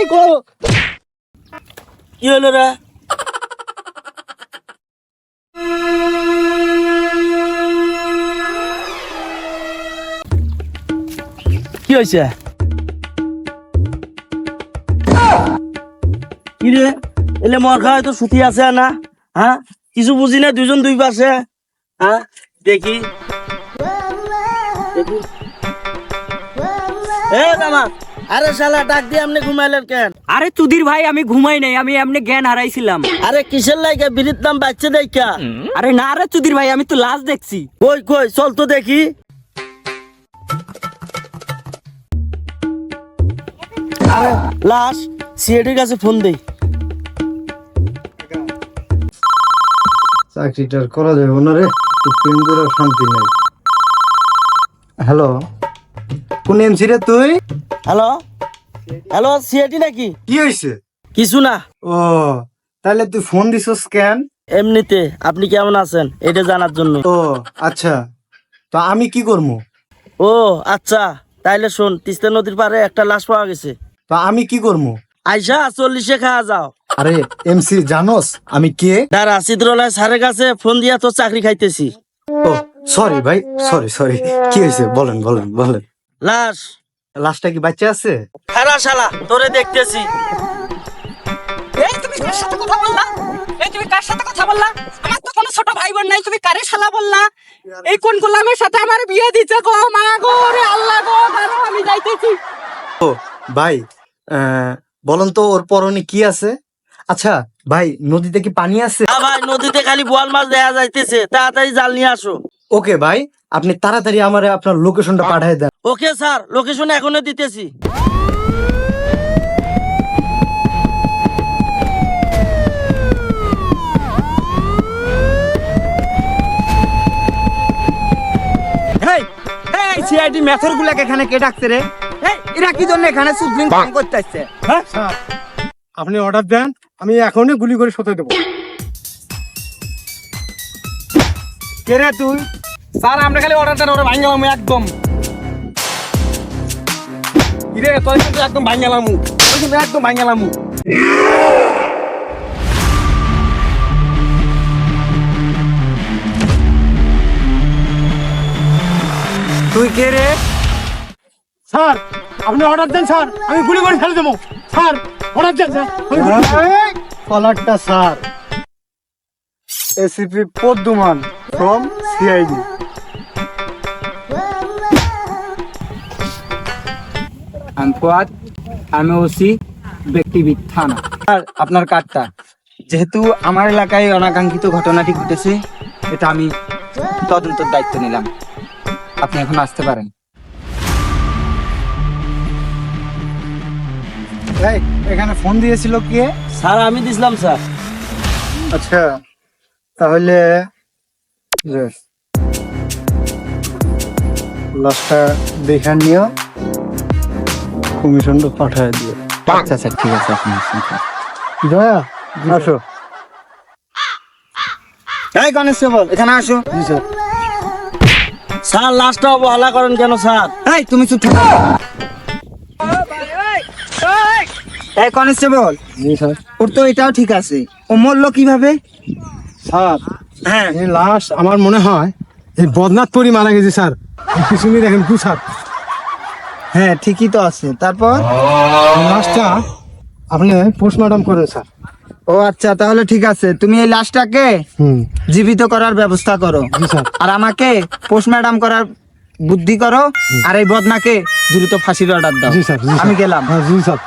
কি হলো রে? কি হয়েছে? কি রে? এলে মর খাওয়াই তো ছুটি আছে না? হ্যাঁ? কিছু বুঝি না দুজন দুই পাশে। হ্যাঁ? দেখি। দেখি। এ দামা আরে শালা ডাক দিয়ে আপনি ঘুমাইলেন কেন? আরে তুদির ভাই আমি ঘুমাই নাই আমি এমনি জ্ঞান হারাইছিলাম। আরে কিসের লাগে বিড়ির দাম বাচ্চা দেখা আরে না রে তুদির ভাই আমি তো লাশ দেখছি। কই কই চল তো দেখি। আরে লাশ সিএডির কাছে ফোন দেই। চাকরিটার করা যাবে না রে প্রেম করে শান্তি নাই। হ্যালো কোন এমসি রে তুই? হ্যালো? হ্যালো সিএডি নাকি? কি হয়েছে কিছু না। ও তাহলে তুই ফোন দিছস কেন? এমনিতে আপনি কেমন আছেন? এটা জানার জন্য। ও আচ্ছা। তো আমি কি করব ও আচ্ছা। তাইলে শোন তিস্তা নদীর পারে একটা লাশ পাওয়া গেছে। তো আমি কি করব আইসা চল্লিশে খাওয়া যাও। আরে এমসি জানোস? আমি কে? দাঁড়া চিত্রলয় স্যারের কাছে ফোন দিয়া তোর চাকরি খাইতেছি। ও সরি ভাই সরি সরি কি হয়েছে বলেন বলেন বলেন। লাশ। লাস্টটা কি বাচ্চা আছে? খারা শালা তোরে দেখতেছি। এই তুমি কার সাথে কথা বললা? এই তুমি কার সাথে কথা বললা? আমার তো কোনো ছোট ভাই বোন নাই তুমি কারে শালা বললা? এই কোন গোলামের সাথে আমার বিয়ে দিতে গো? মা গো রে আল্লাহ গো আমি যাইতেছি। ও ভাই আহ, বলেন তো ওর পরনে কি আছে? আচ্ছা ভাই নদীতে কি পানি আছে? আ ভাই নদীতে খালি বোয়াল মাছ দেখা যাইতেছে। তাড়াতাড়ি জাল নিয়ে আসো। ওকে ভাই আপনি তাড়াতাড়ি আমারে আপনার লোকেশনটা পাঠিয়ে দেন। ওকে স্যার লোকেশন এখনও দিতেছি। এই এই সিআইডি মেথর গুলাকে এখানে কে ডাকছে রে? এরা কি জন্য এখানে সুদলিং করতে আসছে হ্যাঁ? আপনি অর্ডার দেন আমি এখনই গুলি করে সতে দেবো। কে রে তুই? স্যার আমরা খালি অর্ডার দেন ওরা ভাঙালাম একদম। কিরে তোর কিন্তু একদম ভাঙালাম তোর কিন্তু একদম ভাঙালাম তুই কে রে? স্যার আপনি অর্ডার দেন স্যার আমি গুলি করে ফেলে দেবো। স্যার অর্ডার দেন স্যার কলারটা স্যার। এসিপি পদ্মমান ফ্রম সিআইডি আমি ফুয়াদ আমি ওসি ব্যক্তিবিদ থানা আর আপনার কার্ডটা। যেহেতু আমার এলাকায় অনাকাঙ্ক্ষিত ঘটনাটি ঘটেছে এটা আমি তদন্তের দায়িত্ব নিলাম। আপনি এখন আসতে পারেন। এই এখানে ফোন দিয়েছিল কে? স্যার আমি দিছিলাম স্যার। আচ্ছা তাহলে। লাশটা দেখে নিও। কমিশনটা পাঠায় দিও। আচ্ছা স্যার ঠিক আছে আপনি আসুন। জয়া আসো। এই কনস্টেবল এখানে আসো। জি স্যার। স্যার লাস্টটা অবহেলা করেন কেন স্যার? এই তুমি চুপ থাকো। এই কনস্টেবল জি স্যার। ওর তো এটাও ঠিক আছে। ও মরলো কীভাবে? স্যার হ্যাঁ। এই লাশ আমার মনে হয় এই বদনাথপুরি মারা গেছে স্যার। পিছনে দেখেন কু স্যার হ্যাঁ ঠিকই তো আছে। তারপর? লাস্টটা লাশটা আপনি পোস্টমর্টম করেন স্যার। ও আচ্ছা তাহলে ঠিক আছে। তুমি এই লাশটাকে জীবিত করার ব্যবস্থা করো। আর আমাকে পোস্টমর্টম করার বুদ্ধি করো। আর এই বদনাকে দ্রুত ফাঁসির অর্ডার দাও। আমি গেলাম। হ্যাঁ জি স্যার।